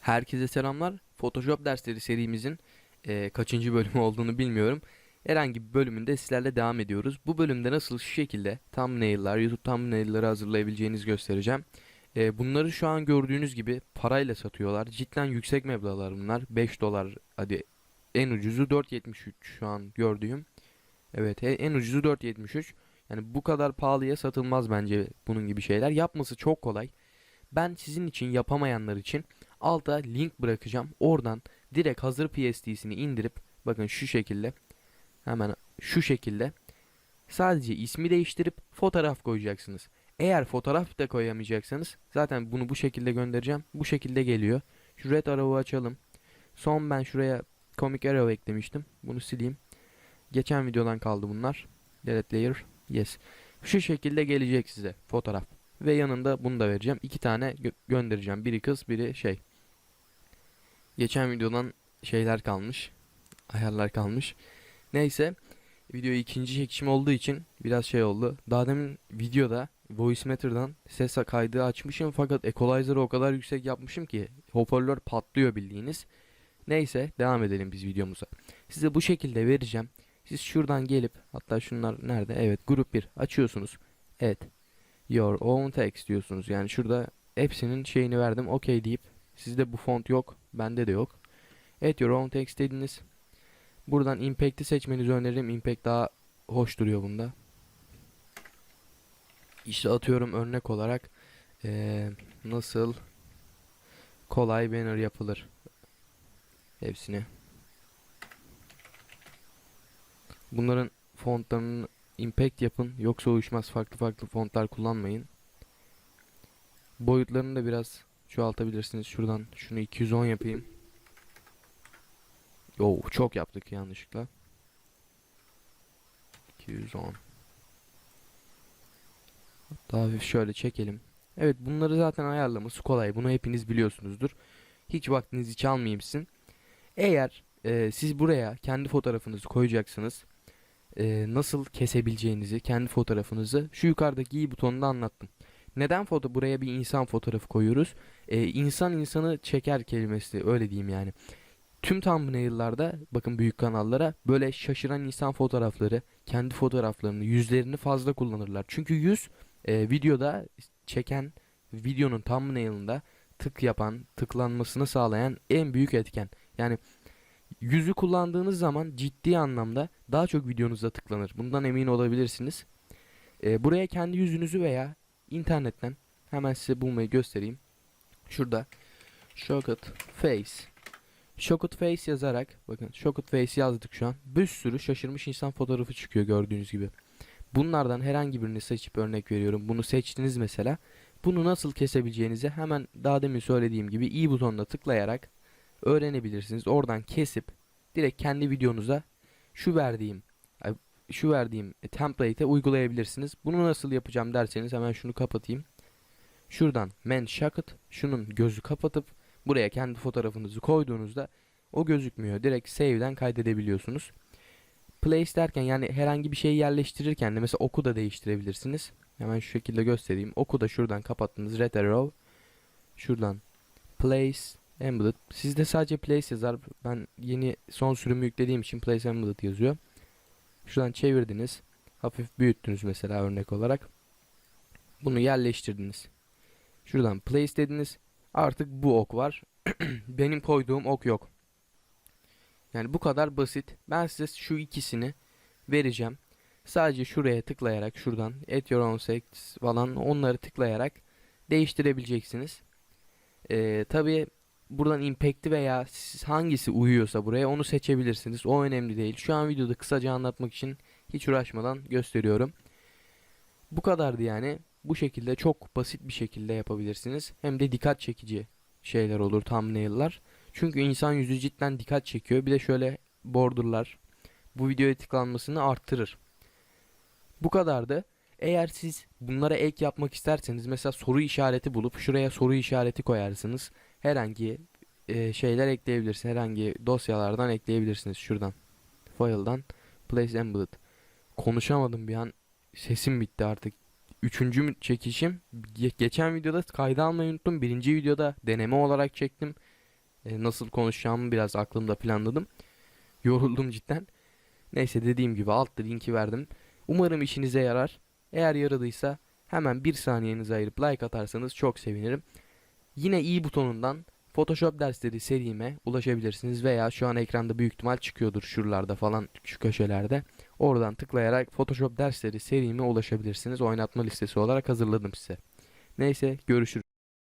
Herkese selamlar. Photoshop dersleri serimizin eee, kaçıncı bölümü olduğunu bilmiyorum. Herhangi bir bölümünde sizlerle devam ediyoruz. Bu bölümde nasıl şu şekilde thumbnail'lar, YouTube thumbnail'ları hazırlayabileceğinizi göstereceğim. Eee, bunları şu an gördüğünüz gibi parayla satıyorlar. Cidden yüksek meblağlar bunlar. 5 dolar hadi en ucuzu 4.73 şu an gördüğüm. Evet e- en ucuzu 4.73. Yani bu kadar pahalıya satılmaz bence bunun gibi şeyler. Yapması çok kolay. Ben sizin için yapamayanlar için alta link bırakacağım. Oradan direkt hazır PSD'sini indirip bakın şu şekilde hemen şu şekilde sadece ismi değiştirip fotoğraf koyacaksınız. Eğer fotoğraf da koyamayacaksanız zaten bunu bu şekilde göndereceğim. Bu şekilde geliyor. Şu red arrow'u açalım. Son ben şuraya comic arrow eklemiştim. Bunu sileyim. Geçen videodan kaldı bunlar. Delete layer. Yes. Şu şekilde gelecek size fotoğraf. Ve yanında bunu da vereceğim. İki tane gö- göndereceğim. Biri kız, biri şey. Geçen videodan şeyler kalmış. Ayarlar kalmış. Neyse. Video ikinci çekişim olduğu için biraz şey oldu. Daha demin videoda Voice Matter'dan ses kaydı açmışım fakat equalizer'ı o kadar yüksek yapmışım ki hoparlör patlıyor bildiğiniz. Neyse devam edelim biz videomuza. Size bu şekilde vereceğim. Siz şuradan gelip hatta şunlar nerede? Evet grup 1 açıyorsunuz. Evet. Your own text diyorsunuz. Yani şurada hepsinin şeyini verdim. OK deyip sizde bu font yok. Bende de yok. Evet your own text dediniz. Buradan impact'i seçmenizi öneririm. Impact daha hoş duruyor bunda. İşte atıyorum örnek olarak eee, nasıl kolay banner yapılır. Hepsini. Bunların fontlarını impact yapın. Yoksa uyuşmaz. Farklı farklı fontlar kullanmayın. Boyutlarını da biraz çoğaltabilirsiniz. Şuradan şunu 210 yapayım. Oo çok yaptık yanlışlıkla. 210. Hatta hafif şöyle çekelim. Evet bunları zaten ayarlaması kolay. Bunu hepiniz biliyorsunuzdur. Hiç vaktinizi çalmayayım sizin. Eğer e, siz buraya kendi fotoğrafınızı koyacaksınız. e, nasıl kesebileceğinizi, kendi fotoğrafınızı şu yukarıdaki i butonunda anlattım. Neden foto buraya bir insan fotoğrafı koyuyoruz? E, insan insanı çeker kelimesi öyle diyeyim yani. Tüm thumbnail'larda bakın büyük kanallara böyle şaşıran insan fotoğrafları, kendi fotoğraflarını, yüzlerini fazla kullanırlar. Çünkü yüz e, videoda çeken videonun thumbnail'ında tık yapan, tıklanmasını sağlayan en büyük etken. Yani yüzü kullandığınız zaman ciddi anlamda daha çok videonuzda tıklanır. Bundan emin olabilirsiniz. E, buraya kendi yüzünüzü veya internetten hemen size bulmayı göstereyim. Şurada Shortcut Face Shortcut Face yazarak bakın Shortcut Face yazdık şu an. Bir sürü şaşırmış insan fotoğrafı çıkıyor gördüğünüz gibi. Bunlardan herhangi birini seçip örnek veriyorum. Bunu seçtiniz mesela. Bunu nasıl kesebileceğinizi hemen daha demin söylediğim gibi i butonuna tıklayarak öğrenebilirsiniz. Oradan kesip direkt kendi videonuza şu verdiğim şu verdiğim template'e uygulayabilirsiniz. Bunu nasıl yapacağım derseniz hemen şunu kapatayım. Şuradan men shortcut şunun gözü kapatıp buraya kendi fotoğrafınızı koyduğunuzda o gözükmüyor. Direkt save'den kaydedebiliyorsunuz. Place derken yani herhangi bir şeyi yerleştirirken de mesela oku da değiştirebilirsiniz. Hemen şu şekilde göstereyim. Oku da şuradan kapattınız. Red arrow. Şuradan place embedded. Sizde sadece place yazar. Ben yeni son sürümü yüklediğim için place embedded yazıyor. Şuradan çevirdiniz. Hafif büyüttünüz mesela örnek olarak. Bunu yerleştirdiniz. Şuradan place dediniz. Artık bu ok var. Benim koyduğum ok yok. Yani bu kadar basit. Ben size şu ikisini vereceğim. Sadece şuraya tıklayarak şuradan et your own sex falan onları tıklayarak değiştirebileceksiniz. Ee, Tabi buradan impact'i veya siz hangisi uyuyorsa buraya onu seçebilirsiniz. O önemli değil. Şu an videoda kısaca anlatmak için hiç uğraşmadan gösteriyorum. Bu kadardı yani. Bu şekilde çok basit bir şekilde yapabilirsiniz. Hem de dikkat çekici şeyler olur thumbnail'lar. Çünkü insan yüzü cidden dikkat çekiyor. Bir de şöyle borderlar bu videoya tıklanmasını arttırır. Bu kadardı. Eğer siz bunlara ek yapmak isterseniz mesela soru işareti bulup şuraya soru işareti koyarsınız. Herhangi e, şeyler ekleyebilirsiniz. Herhangi dosyalardan ekleyebilirsiniz şuradan. File'dan place embedded. Konuşamadım bir an. Sesim bitti artık. Üçüncü çekişim. Ge- geçen videoda kayda almayı unuttum. Birinci videoda deneme olarak çektim. e, nasıl konuşacağımı biraz aklımda planladım. Yoruldum cidden. Neyse dediğim gibi altta linki verdim. Umarım işinize yarar. Eğer yaradıysa hemen bir saniyenizi ayırıp like atarsanız çok sevinirim. Yine i butonundan Photoshop dersleri serime ulaşabilirsiniz veya şu an ekranda büyük ihtimal çıkıyordur şuralarda falan şu köşelerde. Oradan tıklayarak Photoshop dersleri serime ulaşabilirsiniz. Oynatma listesi olarak hazırladım size. Neyse görüşürüz.